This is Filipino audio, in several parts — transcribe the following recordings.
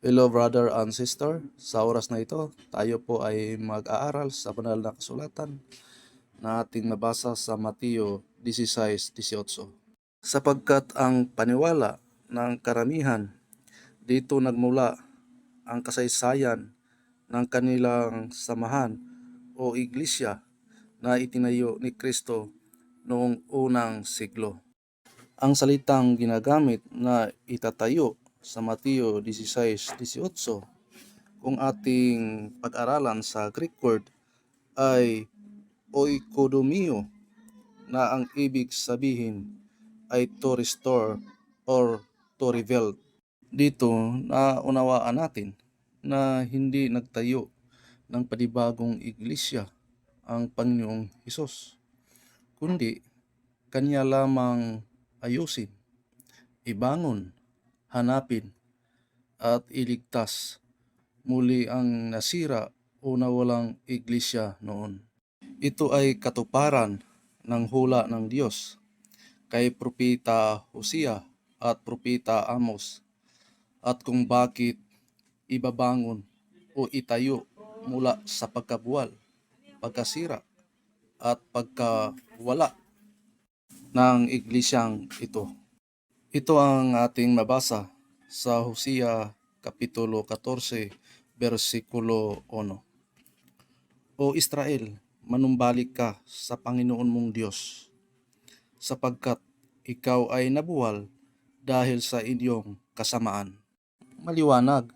Hello brother and sister, sa oras na ito, tayo po ay mag-aaral sa banal na kasulatan na ating mabasa sa Mateo 16:18. Sapagkat ang paniwala ng karamihan dito nagmula ang kasaysayan ng kanilang samahan o iglesia na itinayo ni Kristo noong unang siglo. Ang salitang ginagamit na itatayo sa Mateo 16:18 kung ating pag-aralan sa Greek word ay oikodomio na ang ibig sabihin ay to restore or to rebuild. Dito naunawaan natin na hindi nagtayo ng panibagong iglesia ang Panginoong Hesus, kundi kanya lamang ayusin, ibangon, hanapin, at iligtas muli ang nasira o nawalang iglesia noon. Ito ay katuparan ng hula ng Diyos kay Propeta Hosea at Propeta Amos at kung bakit ibabangon o itayo mula sa pagkabuwal, pagkasira at pagkawala ng iglesyang ito. Ito ang ating mabasa sa Hosea Kapitulo 14, versikulo 1. O Israel, manumbalik ka sa Panginoon mong Diyos, sapagkat ikaw ay nabuwal dahil sa inyong kasamaan. Maliwanag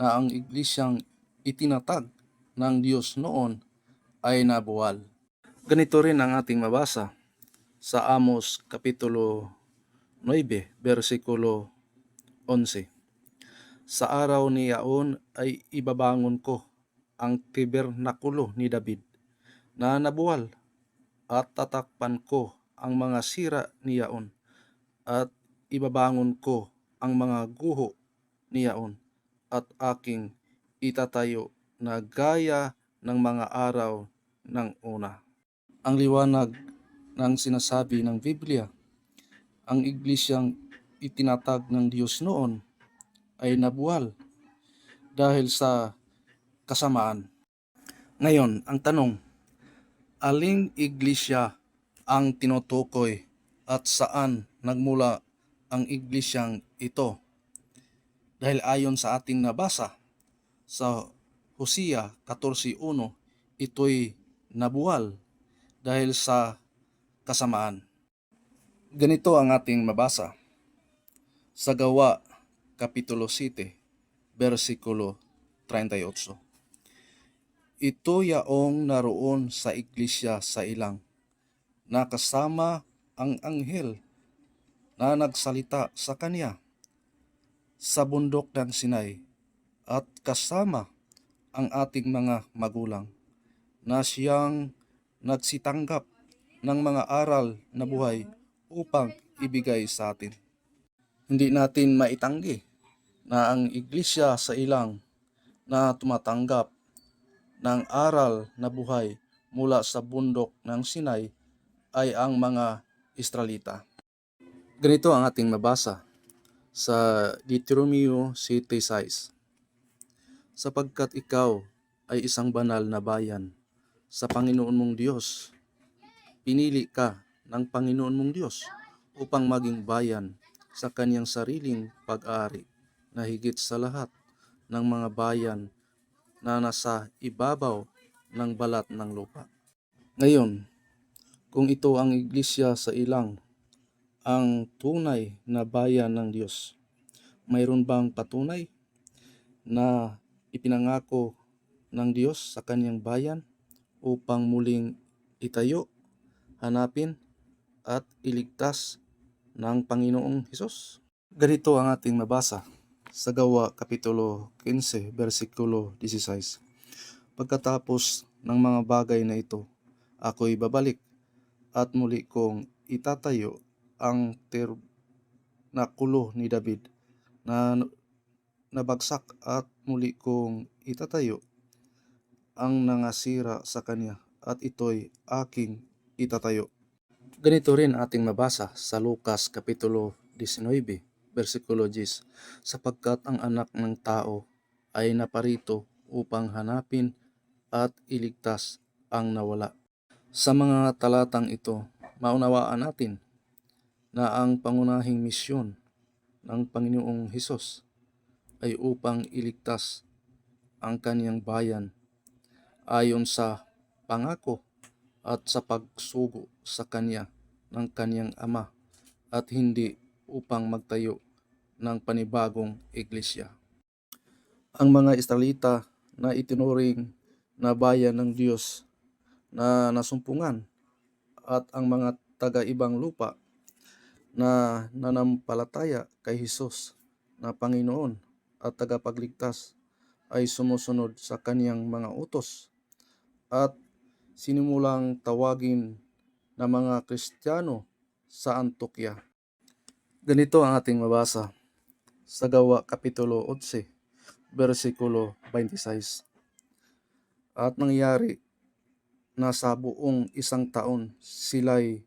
na ang iglesyang itinatag ng Diyos noon ay nabuwal. Ganito rin ang ating mabasa sa Amos Kapitulo 9, versikulo 11. Sa araw ni Yaon ay ibabangon ko ang tibernakulo ni David na nabuwal at tatakpan ko ang mga sira ni Yaon at ibabangon ko ang mga guho ni Yaon at aking itatayo na gaya ng mga araw ng una. Ang liwanag ng sinasabi ng Biblia, ang iglesyang itinatag ng Diyos noon ay nabuwal dahil sa kasamaan. Ngayon, ang tanong, aling iglesia ang tinutukoy at saan nagmula ang iglesyang ito? Dahil ayon sa ating nabasa sa Hosea 14.1, ito'y nabuwal dahil sa kasamaan. Ganito ang ating mabasa sa Gawa Kapitulo 7, versikulo 38. Ito yaong naroon sa iglesia sa ilang, na kasama ang anghel na nagsalita sa kanya sa bundok ng Sinai at kasama ang ating mga magulang na siyang nagsitanggap ng mga aral na buhay upang ibigay sa atin. Hindi natin maitanggi na ang iglesia sa ilang na tumatanggap ng aral na buhay mula sa bundok ng Sinai ay ang mga Israelita. Ganito ang ating mabasa sa Deuteronomio 7.6 Sapagkat ikaw ay isang banal na bayan sa Panginoon mong Diyos, pinili ka ng Panginoon mong Diyos upang maging bayan sa kanyang sariling pag-aari na higit sa lahat ng mga bayan na nasa ibabaw ng balat ng lupa. Ngayon, kung ito ang iglesia sa ilang, ang tunay na bayan ng Diyos, mayroon bang patunay na ipinangako ng Diyos sa kanyang bayan upang muling itayo, hanapin, at iligtas ng Panginoong Hesus? Ganito ang ating mabasa sa Gawa Kapitulo 15, versikulo 16. Pagkatapos ng mga bagay na ito, ako'y babalik at muli kong itatayo ang ternakulo ni David na nabagsak at muli kong itatayo ang nangasira sa kanya at ito'y aking itatayo. Ganito rin ating mabasa sa Lucas Kapitulo 19, versikulo 10, sapagkat ang anak ng tao ay naparito upang hanapin at iligtas ang nawala. Sa mga talatang ito, maunawaan natin na ang pangunahing misyon ng Panginoong Hesus ay upang iligtas ang kaniyang bayan ayon sa pangako at sa pagsugo sa kanya ng kaniyang ama at hindi upang magtayo ng panibagong iglesia. Ang mga Israelita na itinuring na bayan ng Diyos na nasumpungan at ang mga taga-ibang lupa na nanampalataya kay Hesus na Panginoon at tagapagligtas ay sumusunod sa kaniyang mga utos at sinimulang tawagin na mga Kristiyano sa Antokya. Ganito ang ating mabasa sa Gawa Kapitulo 11, versikulo 26. At nangyari na sa buong isang taon sila'y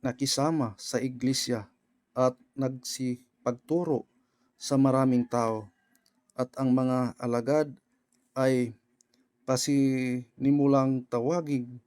nakisama sa iglesia at nagsipagturo sa maraming tao at ang mga alagad ay pasinimulang tawagin